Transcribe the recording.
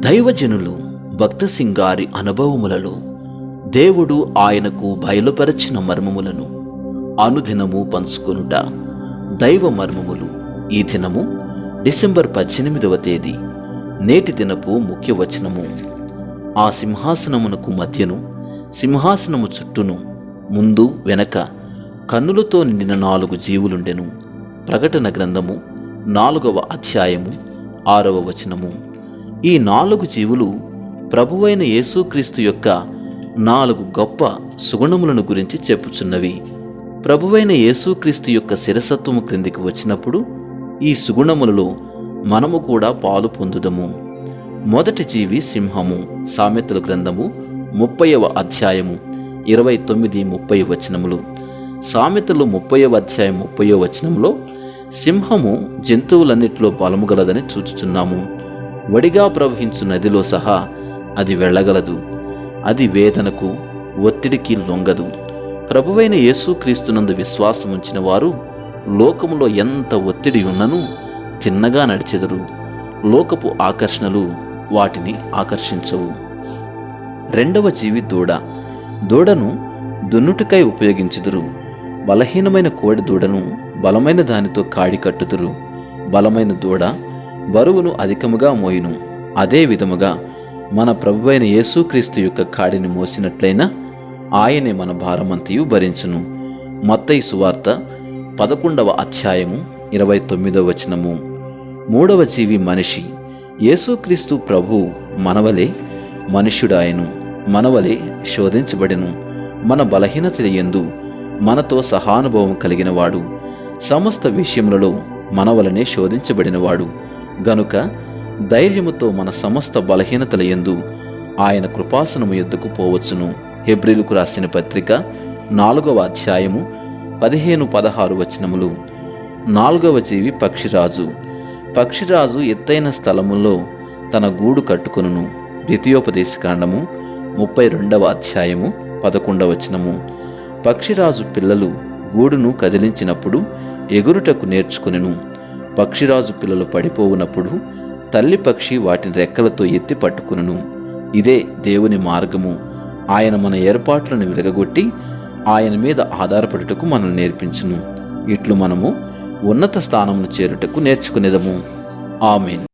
దైవజనులు భక్త సింగారి అనుభవములలో దేవుడు ఆయనకు బయలుపరచిన మర్మములను అనుదినము పంచుకొనుట దైవ మర్మములు. ఈ దినము డిసెంబర్ పద్దెనిమిదవ తేదీ నేటి దినపు ముఖ్య వచనము. ఆ సింహాసనమునకు మధ్యను సింహాసనము చుట్టూను ముందు వెనక కన్నులతో నిండిన నాలుగు జీవులుండెను. ప్రకటన గ్రంథము నాలుగవ అధ్యాయము ఆరవ వచనము. ఈ నాలుగు జీవులు ప్రభువైన యేసుక్రీస్తు యొక్క నాలుగు గొప్ప సుగుణములను గురించి చెప్పుచున్నవి. ప్రభువైన యేసుక్రీస్తు యొక్క శిరసత్వము క్రిందికి వచ్చినప్పుడు ఈ సుగుణములలో మనము కూడా పాలు పొందుదము. మొదటి జీవి సింహము. సామెతల గ్రంథము ముప్పైవ అధ్యాయము ఇరవై తొమ్మిది ముప్పై వచనములు. సామెతలు ముప్పైవ అధ్యాయం ముప్పయో వచనంలో సింహము జంతువులన్నిటిలో బలము గలదని చూచుచున్నాము. వడిగా ప్రవహించు నదిలో సహా అది వెళ్ళగలదు. అది వేదనకు ఒత్తిడికి లొంగదు. ప్రభువైన యేసుక్రీస్తునందు విశ్వాసం ఉంచిన వారు లోకములో ఎంత ఒత్తిడి ఉన్ననూ తిన్నగా నడిచెదరు. లోకపు ఆకర్షణలు వాటిని ఆకర్షించవు. రెండవ జీవి దూడ. దూడను దున్నుటికై ఉపయోగించుదురు. బలహీనమైన కోడి దూడను బలమైన దానితో కాడి కట్టుదురు. బలమైన దూడ బరువును అధికముగా మోయును. అదే విధముగా మన ప్రభువైన యేసుక్రీస్తు యొక్క కాడిని మోసినట్లయినా ఆయనే మన భారమంతయు భరించును. మత్తయి సువార్త పదకొండవ అధ్యాయము ఇరవై తొమ్మిదవ వచనము. మూడవ జీవి మనిషి యేసుక్రీస్తు ప్రభు మనవలే మనుష్యుడాయను మనవలే శోధించబడెను. మన బలహీనత ఎందు మనతో సహానుభవం కలిగినవాడు సమస్త విషయములలో మనవలనే శోధించబడినవాడు. గనుక ధైర్యముతో మన సమస్త బలహీనతల ఎందు ఆయన కృపాసనము ఎద్దుకు పోవచ్చును. హెబ్రిలుకు రాసిన పత్రిక నాలుగవ అధ్యాయము పదిహేను పదహారు వచనములు. నాలుగవ జీవి పక్షిరాజు. పక్షిరాజు ఎత్తైన స్థలములో తన గూడు కట్టుకొనును. ద్వితీయోపదేశకాండము ముప్పై రెండవ అధ్యాయము పదకొండవ వచనము. పక్షిరాజు పిల్లలు గూడును కదిలించినప్పుడు ఎగురుటకు నేర్చుకునెను. పక్షిరాజు పిల్లలు పడిపోవునప్పుడు తల్లి పక్షి వాటిని రెక్కలతో ఎత్తి పట్టుకును ఇదే దేవుని మార్గము. ఆయన మన ఏర్పాట్లను వెలగగొట్టి ఆయన మీద ఆధారపడుటకు మనల్ని నేర్పించును. ఇట్లు మనము ఉన్నత స్థానమును చేరుటకు నేర్చుకునేదము. ఆమెన్.